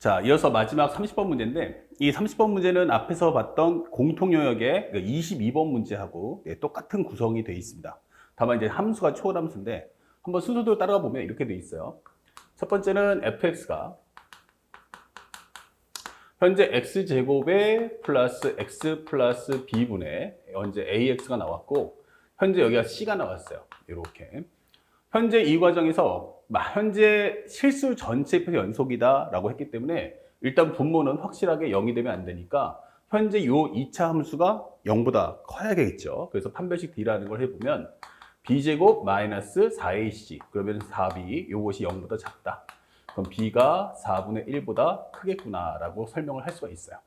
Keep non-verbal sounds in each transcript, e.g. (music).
자, 이어서 마지막 30번 문제인데 이 30번 문제는 앞에서 봤던 공통 영역의 22번 문제하고 예, 똑같은 구성이 되어 있습니다. 다만 이제 함수가 초월함수인데 한번 순서대로 따라가 보면 이렇게 되어 있어요. 첫 번째는 fx가 현재 x제곱에 플러스 x 플러스 b분의 현재 ax가 나왔고 현재 여기가 c가 나왔어요. 이렇게. 현재 이 과정에서 마- 현재 실수 전체 표의 연속이다라고 했기 때문에 일단 분모는 확실하게 0이 되면 안 되니까 현재 요 2차 함수가 0보다 커야겠죠. 그래서 판별식 D라는 걸 해보면 b제곱 마이너스 4ac 그러면 4b 요것이 0보다 작다. 그럼 b가 4분의 1보다 크겠구나라고 설명을 할 수가 있어요.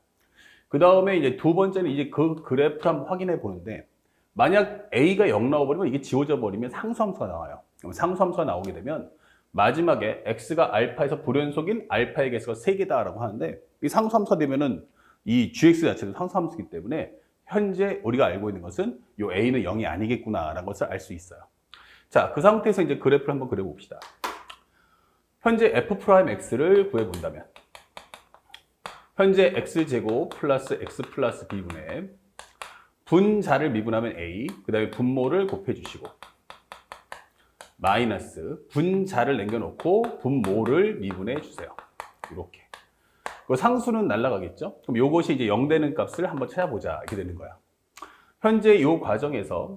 그 다음에 이제 두 번째는 이제 그 그래프를 한번 확인해 보는데 만약 a가 0 나와버리면 이게 지워져 버리면 상수함수가 나와요. 그럼 상수함수가 나오게 되면 마지막에 x가 알파에서 불연속인 알파의 개수가 3개다라고 하는데 이 상수함수가 되면은 이 gx 자체도 상수함수이기 때문에 현재 우리가 알고 있는 것은 요 a는 0이 아니겠구나라는 것을 알 수 있어요. 자, 그 상태에서 이제 그래프를 한번 그려봅시다. 현재 f'x를 구해본다면 현재 x제곱 플러스 x 플러스 b분의 분자를 미분하면 a, 그 다음에 분모를 곱해주시고 마이너스 분자를 남겨놓고 분모를 미분해 주세요. 이렇게. 그 상수는 날라가겠죠? 그럼 이것이 이제 0 되는 값을 한번 찾아보자. 이렇게 되는 거야. 현재 이 과정에서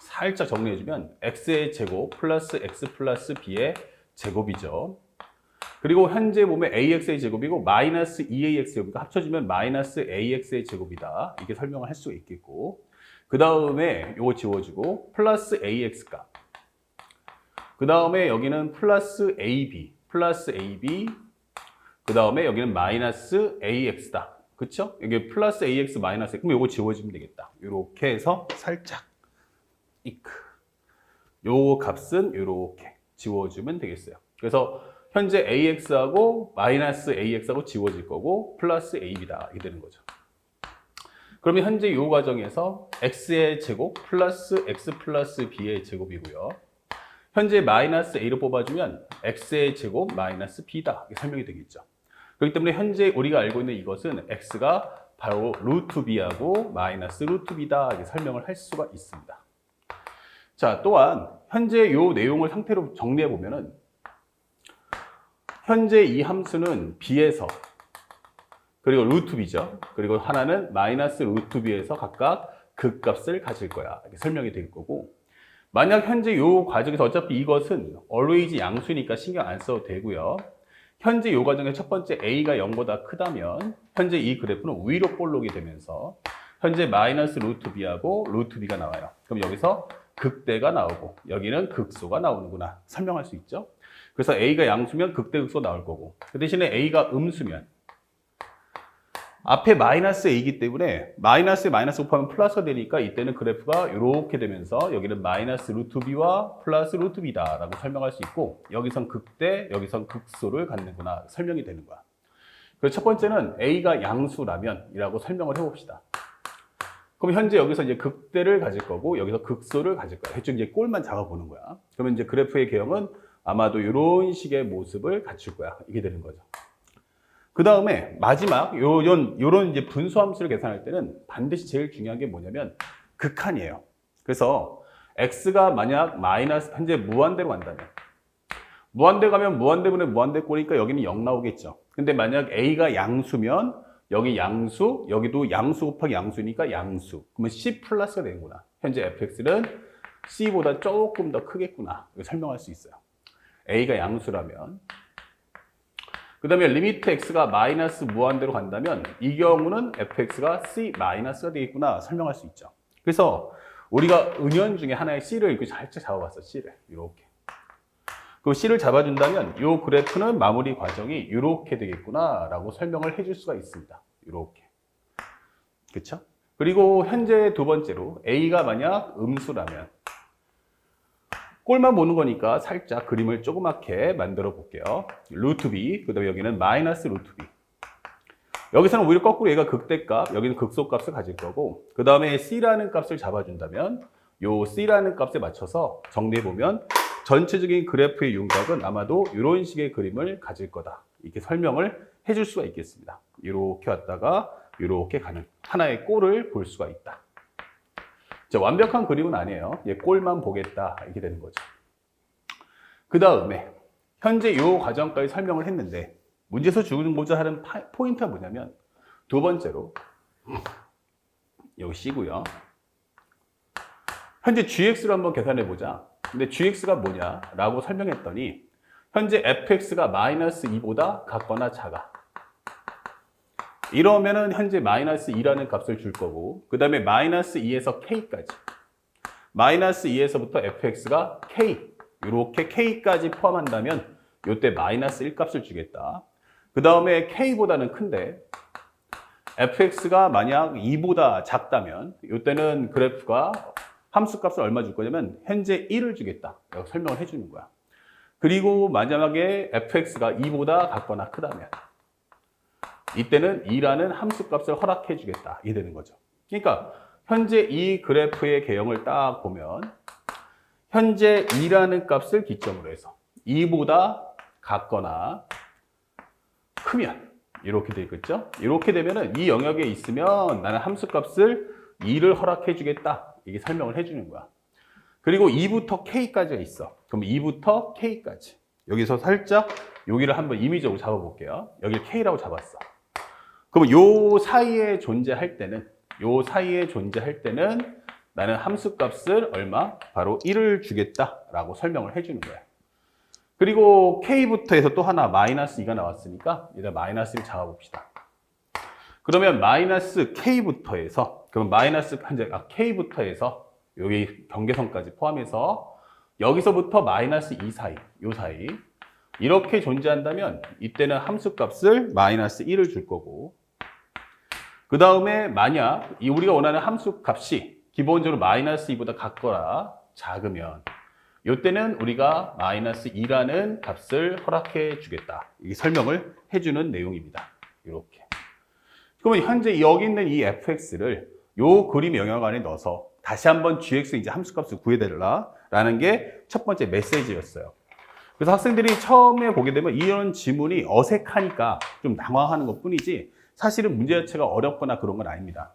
살짝 정리해주면 x의 제곱 플러스 x 플러스 b의 제곱이죠. 그리고 현재 보면 ax의 제곱이고 마이너스 2ax 제곱이니까 합쳐지면 마이너스 ax의 제곱이다. 이렇게 설명을 할 수가 있겠고 그 다음에 요거 지워주고 플러스 ax 값. 그 다음에 여기는 플러스 ab, 플러스 ab. 그 다음에 여기는 마이너스 ax다. 그쵸? 여기 플러스 ax 마이너스 그럼 요거 지워주면 되겠다. 이렇게 해서 살짝 이크. 요 값은 이렇게 지워주면 되겠어요. 그래서 현재 ax하고 마이너스 ax하고 지워질 거고 플러스 ab다 이렇게 되는 거죠. 그러면 현재 이 과정에서 x의 제곱 플러스 x 플러스 b의 제곱이고요. 현재 마이너스 a를 뽑아주면 x의 제곱 마이너스 b다 이렇게 설명이 되겠죠. 그렇기 때문에 현재 우리가 알고 있는 이것은 x가 바로 루트 b하고 마이너스 루트 b다 이렇게 설명을 할 수가 있습니다. 자 또한 현재 이 내용을 상태로 정리해 보면은 현재 이 함수는 b에서 그리고 루트 b죠. 그리고 하나는 마이너스 루트 b에서 각각 극값을 가질 거야. 이렇게 설명이 될 거고 만약 현재 이 과정에서 어차피 이것은 always 양수니까 신경 안 써도 되고요. 현재 이 과정의 첫 번째 a가 0보다 크다면 현재 이 그래프는 위로 볼록이 되면서 현재 마이너스 루트 b하고 루트 b가 나와요. 그럼 여기서 극대가 나오고 여기는 극소가 나오는구나 설명할 수 있죠. 그래서 a가 양수면 극대 극소 나올 거고 그 대신에 a가 음수면 앞에 마이너스 a이기 때문에 마이너스에 마이너스 곱하면 플러스가 되니까 이때는 그래프가 이렇게 되면서 여기는 마이너스 루트 b와 플러스 루트 b다 라고 설명할 수 있고 여기선 극대 여기선 극소를 갖는구나 설명이 되는 거야. 그래서 첫 번째는 a가 양수라면 이라고 설명을 해봅시다. 그럼 현재 여기서 이제 극대를 가질 거고 여기서 극소를 가질 거야. 대충 이제 꼴만 잡아보는 거야. 그러면 이제 그래프의 개형은 아마도 이런 식의 모습을 갖출 거야. 이게 되는 거죠. 그 다음에 마지막 요런 요런 이제 분수함수를 계산할 때는 반드시 제일 중요한 게 뭐냐면 극한이에요. 그래서 x가 만약 마이너스 현재 무한대로 간다면 무한대 가면 무한대분의 무한대 꼴이니까 여기는 0 나오겠죠. 근데 만약 a가 양수면 여기 양수, 여기도 양수 곱하기 양수니까 양수. 그러면 c 플러스가 되는구나. 현재 fx는 c보다 조금 더 크겠구나. 설명할 수 있어요. a가 양수라면 그 다음에 리미트 x가 마이너스 무한대로 간다면 이 경우는 fx가 c 마이너스가 되겠구나 설명할 수 있죠. 그래서 우리가 은연 중에 하나의 c를 이렇게 살짝 잡아봤어 c를 이렇게. 그 c를 잡아준다면 이 그래프는 마무리 과정이 이렇게 되겠구나라고 설명을 해줄 수가 있습니다. 이렇게. 그렇죠? 그리고 현재 두 번째로 a가 만약 음수라면 꼴만 보는 거니까 살짝 그림을 조그맣게 만들어 볼게요. 루트 b, 그 다음에 여기는 마이너스 루트 b. 여기서는 오히려 거꾸로 얘가 극대값, 여기는 극소값을 가질 거고, 그 다음에 c라는 값을 잡아준다면, 요 c라는 값에 맞춰서 정리해보면, 전체적인 그래프의 윤곽은 아마도 이런 식의 그림을 가질 거다. 이렇게 설명을 해줄 수가 있겠습니다. 이렇게 왔다가 이렇게 가는 하나의 꼴을 볼 수가 있다. 자, 완벽한 그림은 아니에요. 얘 꼴만 보겠다 이렇게 되는 거죠. 그 다음에 현재 이 과정까지 설명을 했는데 문제에서 주고자 하는 파- 포인트가 뭐냐면 두 번째로 여기 C고요. 현재 GX를 한번 계산해 보자. 근데 GX가 뭐냐라고 설명했더니 현재 FX가 마이너스 2보다 같거나 작아. 이러면은 현재 마이너스 2라는 값을 줄 거고 그 다음에 마이너스 2에서 K까지 마이너스 2에서부터 FX가 K 이렇게 K까지 포함한다면 이때 마이너스 1 값을 주겠다. 그 다음에 K보다는 큰데 fx가 만약 2보다 작다면 이때는 그래프가 함수 값을 얼마 줄 거냐면 현재 1을 주겠다. 설명을 해주는 거야. 그리고 마지막에 fx가 2보다 같거나 크다면 이때는 2라는 함수 값을 허락해 주겠다. 이게 되는 거죠. 그러니까 현재 이 그래프의 개형을 딱 보면 현재 2라는 값을 기점으로 해서 2보다 같거나 크면 이렇게 돼 있겠죠? 이렇게 되면은 이 영역에 있으면 나는 함수 값을 2를 허락해 주겠다. 이게 설명을 해 주는 거야. 그리고 2부터 K까지가 있어. 그럼 2부터 K까지. 여기서 살짝 여기를 한번 임의적으로 잡아 볼게요. 여기를 K라고 잡았어. 그럼 요 사이에 존재할 때는 요 사이에 존재할 때는 나는 함수 값을 얼마? 바로 1을 주겠다라고 설명을 해 주는 거야. 그리고 K부터 해서 또 하나 마이너스 2가 나왔으니까 일단 마이너스 1 잡아봅시다. 그러면 마이너스 K부터 해서 그럼 마이너스 아, K부터 해서 여기 경계선까지 포함해서 여기서부터 마이너스 2 사이 요 사이 이렇게 존재한다면 이때는 함수 값을 마이너스 1을 줄 거고 그 다음에 만약 이 우리가 원하는 함수 값이 기본적으로 마이너스 2보다 같거나 작으면 이때는 우리가 마이너스 2라는 값을 허락해 주겠다. 이게 설명을 해주는 내용입니다. 이렇게. 그러면 현재 여기 있는 이 fx를 요 그림 영역 안에 넣어서 다시 한번 gx 이제 함수값을 구해달라라는 게 첫 번째 메시지였어요. 그래서 학생들이 처음에 보게 되면 이런 지문이 어색하니까 좀 당황하는 것 뿐이지 사실은 문제 자체가 어렵거나 그런 건 아닙니다.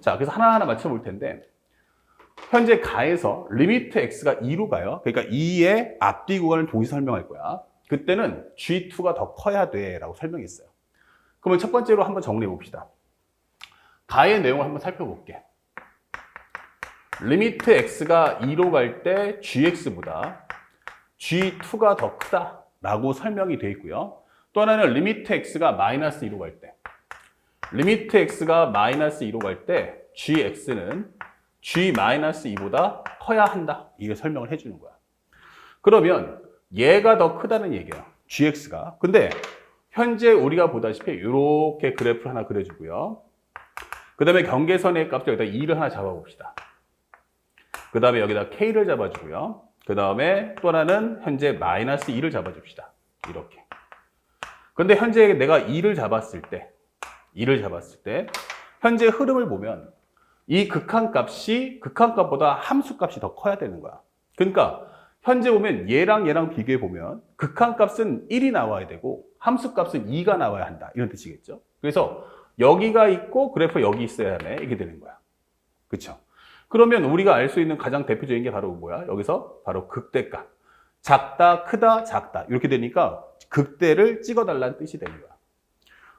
자, 그래서 하나하나 맞춰볼 텐데 현재 가에서 리미트 x가 2로 가요. 그러니까 2의 앞뒤 구간을 동시 설명할 거야. 그때는 g2가 더 커야 돼 라고 설명했어요. 그러면 첫 번째로 한번 정리해 봅시다. 가의 내용을 한번 살펴볼게. 리미트 x가 2로 갈 때 gx보다 g2가 더 크다 라고 설명이 되어 있고요. 또 하나는 리미트 x가 마이너스 2로 갈 때. 리미트 x가 마이너스 2로 갈 때 gx는 g-2보다 커야 한다. 이게 설명을 해주는 거야. 그러면 얘가 더 크다는 얘기야. gx가. 근데 현재 우리가 보다시피 이렇게 그래프를 하나 그려주고요. 그 다음에 경계선의 값을 여기다 2를 하나 잡아봅시다. 그 다음에 여기다 k를 잡아주고요. 그 다음에 또 하나는 현재 마이너스 2를 잡아줍시다. 이렇게. 근데 현재 내가 2를 잡았을 때, 2를 잡았을 때, 현재 흐름을 보면 이 극한값이 극한값보다 함수값이 더 커야 되는 거야. 그러니까 현재 보면 얘랑 얘랑 비교해 보면 극한값은 1이 나와야 되고 함수값은 2가 나와야 한다. 이런 뜻이겠죠. 그래서 여기가 있고 그래프 여기 있어야 하네. 이게 되는 거야. 그렇죠? 그러면 우리가 알 수 있는 가장 대표적인 게 바로 뭐야? 여기서 바로 극대값. 작다, 크다, 작다. 이렇게 되니까 극대를 찍어달라는 뜻이 되는 거야.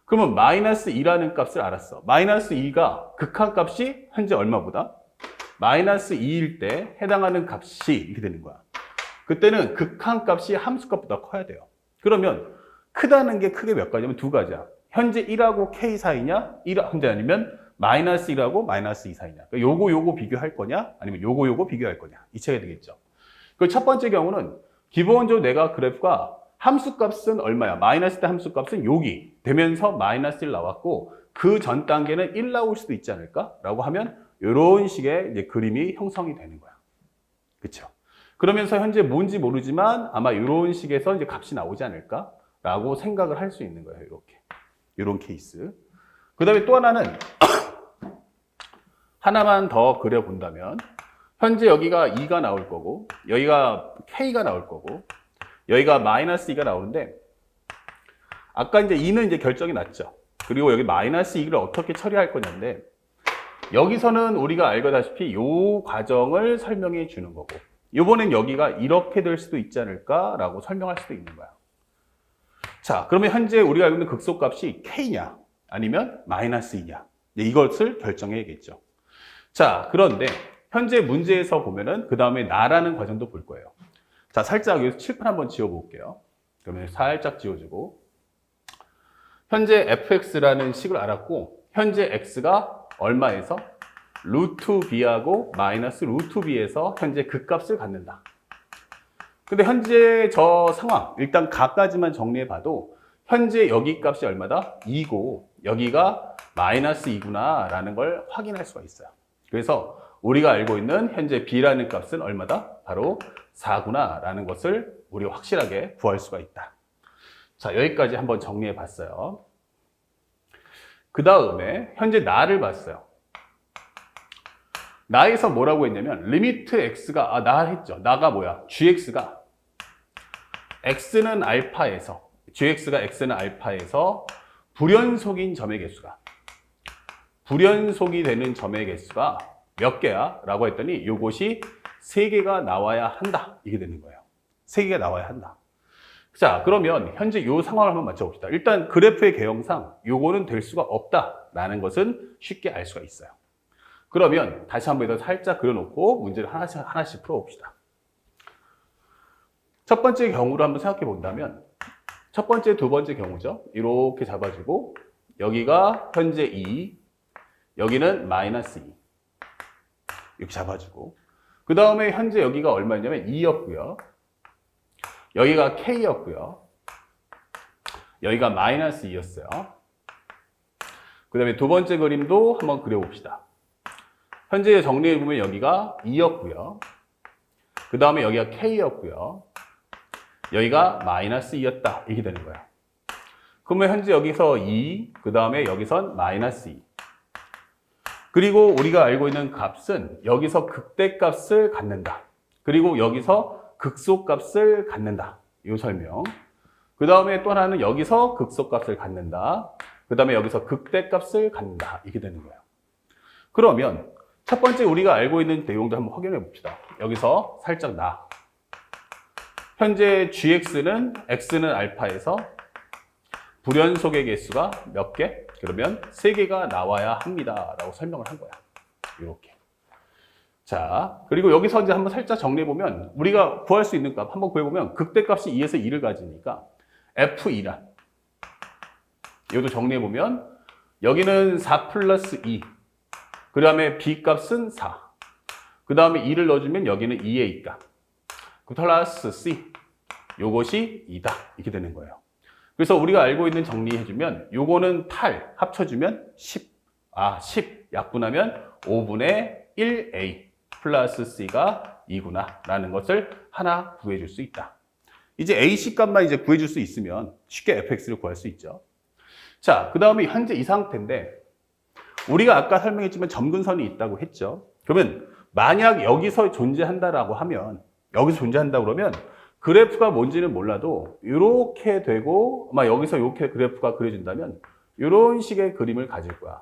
그러면 마이너스 2라는 값을 알았어. 마이너스 2가 극한값이 현재 얼마보다? 마이너스 2일 때 해당하는 값이 이렇게 되는 거야. 그때는 극한값이 함수값보다 커야 돼요. 그러면 크다는 게 크게 몇 가지냐면 두 가지야. 현재 1하고 k 사이냐? 1 현재 아니면 마이너스 1하고 마이너스 2 사이냐. 그러니까 요거 요거 비교할 거냐? 아니면 요거 요거 비교할 거냐? 이 차이가 되겠죠. 그 첫 번째 경우는 기본적으로 내가 그래프가 함수값은 얼마야? 마이너스 때 함수값은 여기 되면서 마이너스 1 나왔고 그 전 단계는 1 나올 수도 있지 않을까? 라고 하면 이런 식의 그림이 형성이 되는 거야. 그렇죠? 그러면서 현재 뭔지 모르지만 아마 이런 식에서 이제 값이 나오지 않을까? 라고 생각을 할 수 있는 거예요. 이렇게. 이런 케이스. 그 다음에 또 하나는 (clears throat) 하나만 더 그려본다면 현재 여기가 2가 나올 거고 여기가 K가 나올 거고 여기가 마이너스 2가 나오는데 아까 이제 2는 이제 결정이 났죠. 그리고 여기 마이너스 2를 어떻게 처리할 거냐인데 여기서는 우리가 알다시피 요 과정을 설명해 주는 거고 이번엔 여기가 이렇게 될 수도 있지 않을까라고 설명할 수도 있는 거야. 자, 그러면 현재 우리가 알고 있는 극소값이 k냐 아니면 마이너스 2냐 이것을 결정해야겠죠. 자, 그런데 현재 문제에서 보면은 그 다음에 나라는 과정도 볼 거예요. 자, 살짝 여기서 칠판 한번 지워볼게요. 그러면 살짝 지워주고 현재 fx라는 식을 알았고 현재 x가 얼마에서 루트 b하고 마이너스 루트 b에서 현재 그 값을 갖는다. 근데 현재 저 상황 일단 가까지만 정리해 봐도 현재 여기 값이 얼마다? 2고 여기가 마이너스 2구나 라는 걸 확인할 수가 있어요. 그래서 우리가 알고 있는 현재 b라는 값은 얼마다? 바로 4구나 라는 것을 우리가 확실하게 구할 수가 있다. 자, 여기까지 한번 정리해 봤어요. 그 다음에 현재 나를 봤어요. 나에서 뭐라고 했냐면 리미트 x가 아, 나 했죠. 나가 뭐야? gx가 x는 알파에서 gx가 x는 알파에서 불연속인 점의 개수가 불연속이 되는 점의 개수가 몇 개야? 라고 했더니 이것이 세 개가 나와야 한다. 이게 되는 거예요. 세 개가 나와야 한다. 자, 그러면 현재 이 상황을 한번 맞춰봅시다. 일단 그래프의 개형상 요거는 될 수가 없다라는 것은 쉽게 알 수가 있어요. 그러면 다시 한번 더 살짝 그려놓고 문제를 하나씩 하나씩 풀어봅시다. 첫 번째 경우로 한번 생각해 본다면 첫 번째, 두 번째 경우죠. 이렇게 잡아주고 여기가 현재 2, 여기는 마이너스 2 이렇게 잡아주고 그 다음에 현재 여기가 얼마였냐면 2였고요. 여기가 K였고요. 여기가 마이너스 2였어요. 그 다음에 두 번째 그림도 한번 그려봅시다. 현재 정리해보면 여기가 2였고요. 그 다음에 여기가 K였고요. 여기가 마이너스 2였다. 이렇게 되는 거예요. 그러면 현재 여기서 2, 그 다음에 여기선 마이너스 2. 그리고 우리가 알고 있는 값은 여기서 극대값을 갖는다. 그리고 여기서 극소값을 갖는다. 이 설명. 그 다음에 또 하나는 여기서 극소값을 갖는다. 그 다음에 여기서 극대값을 갖는다. 이게 되는 거예요. 그러면 첫 번째 우리가 알고 있는 내용도 한번 확인해 봅시다. 여기서 살짝 나. 현재 gx는 x는 알파에서 불연속의 개수가 몇 개? 그러면 세 개가 나와야 합니다. 라고 설명을 한 거야. 이렇게. 자, 그리고 여기서 이제 한번 살짝 정리해보면 우리가 구할 수 있는 값 한번 구해보면 극대값이 2에서 2를 가지니까 F2란 이것도 정리해보면 여기는 4 플러스 2. 그 다음에 B값은 4. 그 다음에 2를 넣어주면 여기는 2의 2값. 그 플러스 C. 요것이 2다. 이렇게 되는 거예요. 그래서 우리가 알고 있는 정리해주면 요거는 8 합쳐주면 10. 아, 10 약분하면 5분의 1A 플러스 C가 2구나 라는 것을 하나 구해줄 수 있다. 이제 AC 값만 이제 구해줄 수 있으면 쉽게 fx를 구할 수 있죠. 자, 그 다음에 현재 이 상태인데 우리가 아까 설명했지만 점근선이 있다고 했죠. 그러면 만약 여기서 존재한다라고 하면 여기서 존재한다 그러면 그래프가 뭔지는 몰라도 이렇게 되고 아마 여기서 이렇게 그래프가 그려진다면 이런 식의 그림을 가질 거야.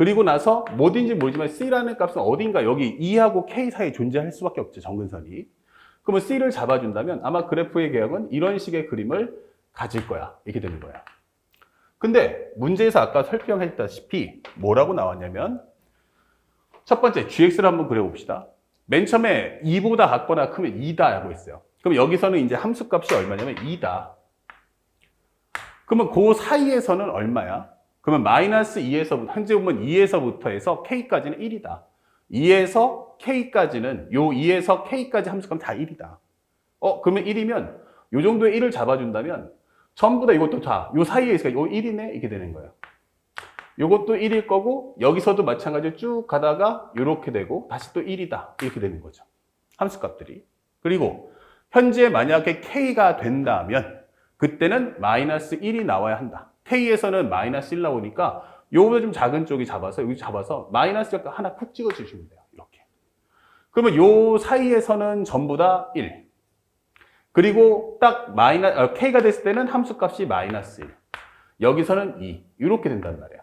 그리고 나서 뭐든지 모르지만 C라는 값은 어딘가 여기 E하고 K 사이에 존재할 수밖에 없죠. 정근선이. 그러면 C를 잡아준다면 아마 그래프의 개혁은 이런 식의 그림을 가질 거야. 이렇게 되는 거야. 근데 문제에서 아까 설명했다시피 뭐라고 나왔냐면 첫 번째 GX를 한번 그려봅시다. 맨 처음에 2보다 같거나 크면 2다라고 했어요. 그럼 여기서는 이제 함수값이 얼마냐면 2다. 그러면 그 사이에서는 얼마야? 그러면 마이너스 2에서 현재 보면 2에서부터 해서 k까지는 1이다. 2에서 k까지는 요 2에서 k까지 함수값은 다 1이다. 어 그러면 1이면 요 정도의 1을 잡아준다면 전부 다 이것도 다 요 사이에 있으니까 요 1이네 이게 되는 거예요. 요것도 1일 거고 여기서도 마찬가지로 쭉 가다가 이렇게 되고 다시 또 1이다 이렇게 되는 거죠. 함수값들이. 그리고 현재 만약에 k가 된다면 그때는 마이너스 1이 나와야 한다. K에서는 마이너스 1 나오니까 요거보다 좀 작은 쪽이 잡아서 여기 잡아서 마이너스 하나 푹 찍어 주시면 돼요. 이렇게. 그러면 요 사이에서는 전부 다 1. 그리고 딱 마이너 어, k가 됐을 때는 함수값이 마이너스 1. 여기서는 2. 이렇게 된단 말이에요.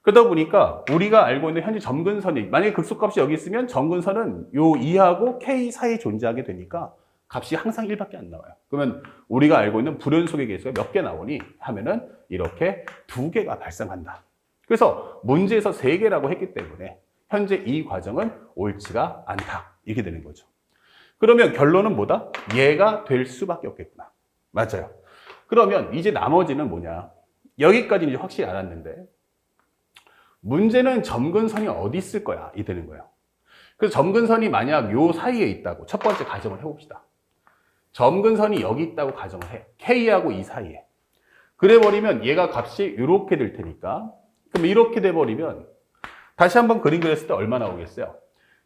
그러다 보니까 우리가 알고 있는 현재 점근선이 만약에 극소값이 여기 있으면 점근선은 요 2하고 k 사이에 존재하게 되니까 값이 항상 1밖에 안 나와요. 그러면 우리가 알고 있는 불연속의 개수가 몇 개 나오니 하면은 이렇게 두 개가 발생한다. 그래서 문제에서 세 개라고 했기 때문에 현재 이 과정은 옳지가 않다. 이렇게 되는 거죠. 그러면 결론은 뭐다? 얘가 될 수밖에 없겠구나. 맞아요. 그러면 이제 나머지는 뭐냐? 여기까지는 확실히 알았는데 문제는 점근선이 어디 있을 거야? 이 되는 거예요. 그래서 점근선이 만약 요 사이에 있다고 첫 번째 가정을 해봅시다. 점근선이 여기 있다고 가정을 해. K하고 이 사이에. 그래 버리면 얘가 값이 이렇게 될 테니까. 그럼 이렇게 돼 버리면 다시 한번 그림 그렸을 때 얼마 나오겠어요?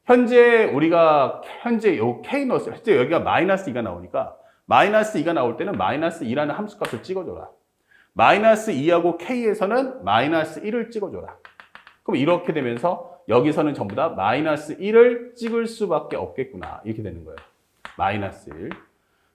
현재 우리가 현재 요 K 넣었을 때 여기가 마이너스 2가 나오니까 마이너스 2가 나올 때는 마이너스 2라는 함수값을 찍어줘라. 마이너스 2하고 K에서는 마이너스 1을 찍어줘라. 그럼 이렇게 되면서 여기서는 전부 다 마이너스 1을 찍을 수밖에 없겠구나. 이렇게 되는 거예요. 마이너스 1.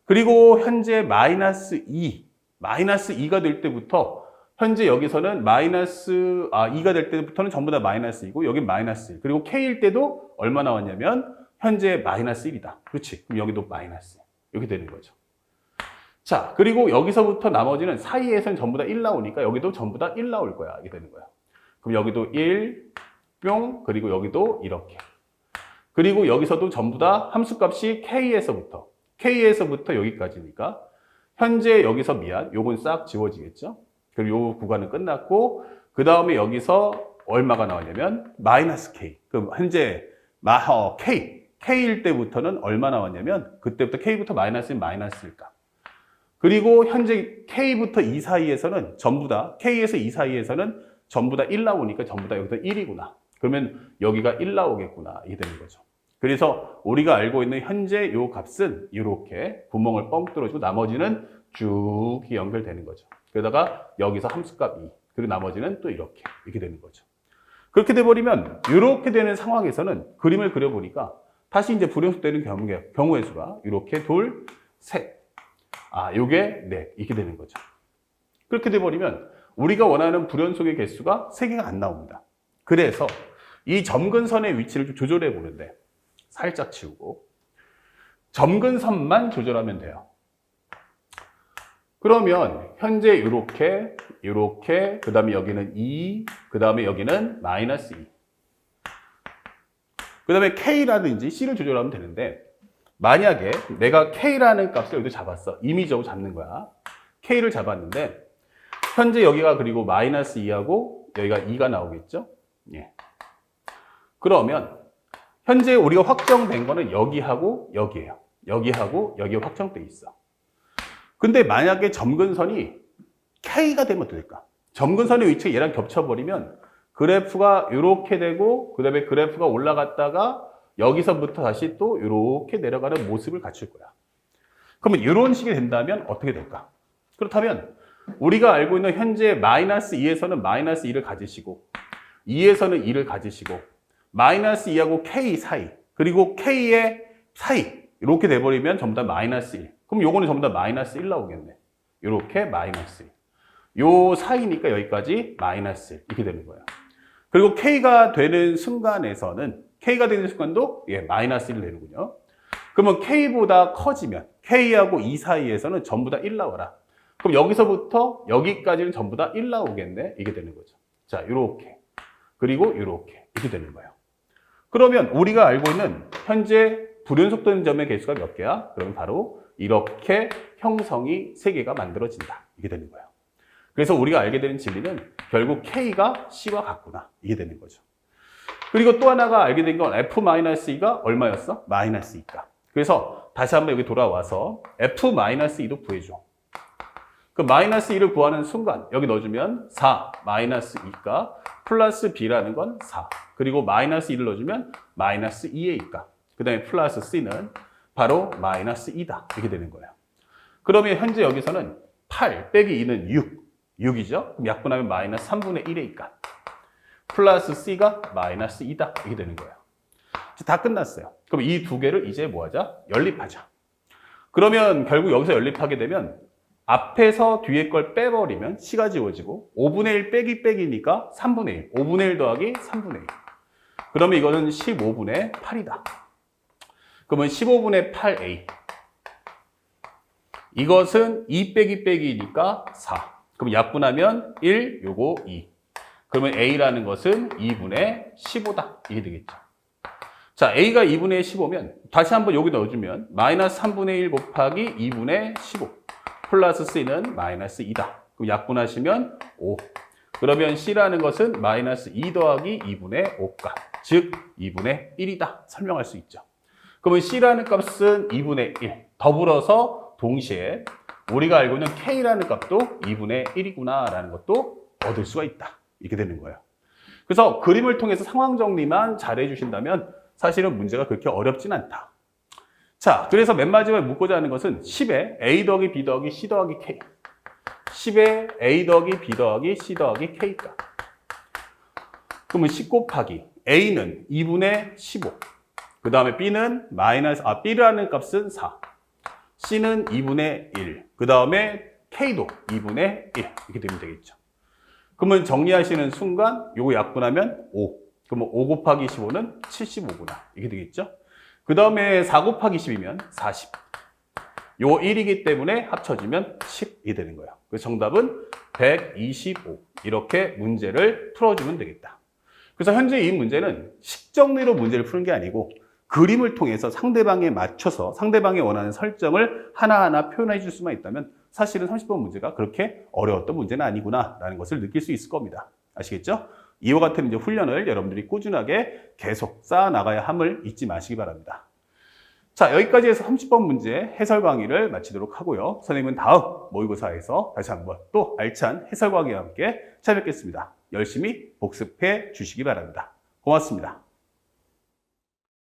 그리고 현재 마이너스 2, 마이너스 2가 될 때부터 현재 여기서는 마이너스 아 2가 될 때부터는 전부 다 마이너스 2고 여기 마이너스 1. 그리고 K일 때도 얼마 나왔냐면 현재 마이너스 1이다. 그렇지. 그럼 여기도 마이너스 1. 이렇게 되는 거죠. 자, 그리고 여기서부터 나머지는 사이에서는 전부 다 1 나오니까 여기도 전부 다 1 나올 거야. 이게 되는 거야. 그럼 여기도 1, 뿅, 그리고 여기도 이렇게. 그리고 여기서도 전부 다 함수값이 K에서부터, K에서부터 여기까지니까 현재 여기서 미안, 요건 싹 지워지겠죠? 그리고 요 구간은 끝났고 그 다음에 여기서 얼마가 나왔냐면 마이너스 K. 그럼 현재 마, 어, K, K일 때부터는 얼마 나왔냐면 그때부터 K부터 마이너스인 마이너스일까? 그리고 현재 K부터 2 사이에서는 전부 다 K에서 2 사이에서는 전부 다 1 나오니까 전부 다 여기서 1이구나. 그러면 여기가 1 나오겠구나. 이게 되는 거죠. 그래서 우리가 알고 있는 현재 요 값은 이렇게 구멍을 뻥 뚫어주고 나머지는 쭉 연결되는 거죠. 그러다가 여기서 함수값 2, 그리고 나머지는 또 이렇게, 이렇게 되는 거죠. 그렇게 돼버리면 이렇게 되는 상황에서는 그림을 그려보니까 다시 이제 불연속되는 경우의, 경우의 수가 이렇게 둘, 셋. 아, 요게 넷. 이렇게 되는 거죠. 그렇게 돼버리면 우리가 원하는 불연속의 개수가 3개가 안 나옵니다. 그래서 이 점근선의 위치를 좀 조절해 보는데 살짝 치우고 점근 선만 조절하면 돼요. 그러면 현재 이렇게 이렇게 그 다음에 여기는 2, 그 다음에 여기는 마이너스 2. 그 다음에 K라든지 C를 조절하면 되는데 만약에 내가 K라는 값을 여기도 잡았어. 임의적으로 잡는 거야. K를 잡았는데 현재 여기가 그리고 마이너스 2하고 여기가 2가 나오겠죠? 예. 그러면 현재 우리가 확정된 거는 여기하고 여기예요. 여기하고 여기 확정돼 있어. 근데 만약에 점근선이 K가 되면 어떨까? 점근선의 위치가 얘랑 겹쳐버리면 그래프가 이렇게 되고 그 다음에 그래프가 올라갔다가 여기서부터 다시 또 이렇게 내려가는 모습을 갖출 거야. 그러면 이런 식이 된다면 어떻게 될까? 그렇다면 우리가 알고 있는 현재 마이너스 2에서는 마이너스 2를 가지시고 2에서는 2를 가지시고 마이너스 2하고 K 사이 그리고 K의 사이 이렇게 돼버리면 전부 다 마이너스 1 그럼 요거는 전부 다 마이너스 1 나오겠네 이렇게 마이너스 1. 요 사이니까 여기까지 마이너스 1 이렇게 되는 거예요 그리고 K가 되는 순간에서는 K가 되는 순간도 예, 마이너스 1 되는군요 그러면 K보다 커지면 K하고 2 사이에서는 전부 다 1 나와라 그럼 여기서부터 여기까지는 전부 다 1 나오겠네. 이게 되는 거죠. 자, 이렇게. 그리고 이렇게. 이렇게 되는 거예요. 그러면 우리가 알고 있는 현재 불연속된 점의 개수가 몇 개야? 그러면 바로 이렇게 형성이 3개가 만들어진다. 이게 되는 거예요. 그래서 우리가 알게 되는 진리는 결국 K가 C와 같구나. 이게 되는 거죠. 그리고 또 하나가 알게 된 건 F-2가 얼마였어? 마이너스 2가. 그래서 다시 한번 여기 돌아와서 F-2도 구해줘. 그 마이너스 1을 구하는 순간 여기 넣어주면 4 마이너스 2가 플러스 b라는 건 4. 그리고 마이너스 1을 넣어주면 마이너스 2의 2가. 그 다음에 플러스 c는 바로 마이너스 2다. 이렇게 되는 거예요. 그러면 현재 여기서는 8 빼기 2는 6. 6이죠? 그럼 약분하면 마이너스 3분의 1의 2가. 플러스 c가 마이너스 2다. 이렇게 되는 거예요. 이제 다 끝났어요. 그럼 이 두 개를 이제 뭐 하자? 연립하자. 그러면 결국 여기서 연립하게 되면 앞에서 뒤에 걸 빼버리면 C가 지워지고 5분의 1 빼기 빼기니까 3분의 1. 5분의 1 더하기 3분의 1. 그러면 이거는 15분의 8이다. 그러면 15분의 8A. 이것은 2 빼기 빼기니까 4. 그럼 약분하면 1, 요거 2. 그러면 A라는 것은 2분의 15다. 이게 되겠죠. 자, A가 2분의 15면 다시 한번 여기 넣어주면 마이너스 3분의 1 곱하기 2분의 15 플러스 C는 마이너스 2다. 그럼 약분하시면 5. 그러면 C라는 것은 마이너스 2 더하기 2분의 5가 즉 2분의 1이다. 설명할 수 있죠. 그러면 C라는 값은 2분의 1. 더불어서 동시에 우리가 알고 있는 K라는 값도 2분의 1이구나라는 것도 얻을 수가 있다. 이렇게 되는 거예요. 그래서 그림을 통해서 상황 정리만 잘 해 주신다면 사실은 문제가 그렇게 어렵진 않다. 자, 그래서 맨 마지막에 묻고자 하는 것은 10에 A 더하기 B 더하기 C 더하기 K. 10에 A 더하기 B 더하기 C 더하기 K가. 그러면 10 곱하기 A는 2분의 15. 그 다음에 B는 마이너스, 아, B라는 값은 4. C는 2분의 1. 그 다음에 K도 2분의 1. 이렇게 되면 되겠죠. 그러면 정리하시는 순간 요거 약분하면 5. 그러면 5 곱하기 15는 75구나. 이게 되겠죠? 그 다음에 4 곱하기 10이면 40. 요거 1이기 때문에 합쳐지면 10이 되는 거예요. 그래서 정답은 125. 이렇게 문제를 풀어주면 되겠다. 그래서 현재 이 문제는 식정리로 문제를 푸는 게 아니고 그림을 통해서 상대방에 맞춰서 상대방이 원하는 설정을 하나하나 표현해 줄 수만 있다면 사실은 30번 문제가 그렇게 어려웠던 문제는 아니구나라는 것을 느낄 수 있을 겁니다. 아시겠죠? 이와 같은 이제 훈련을 여러분들이 꾸준하게 계속 쌓아 나가야 함을 잊지 마시기 바랍니다. 자, 여기까지 해서 30번 문제 해설 강의를 마치도록 하고요. 선생님은 다음 모의고사에서 다시 한번 또 알찬 해설 강의와 함께 찾아뵙겠습니다. 열심히 복습해 주시기 바랍니다. 고맙습니다.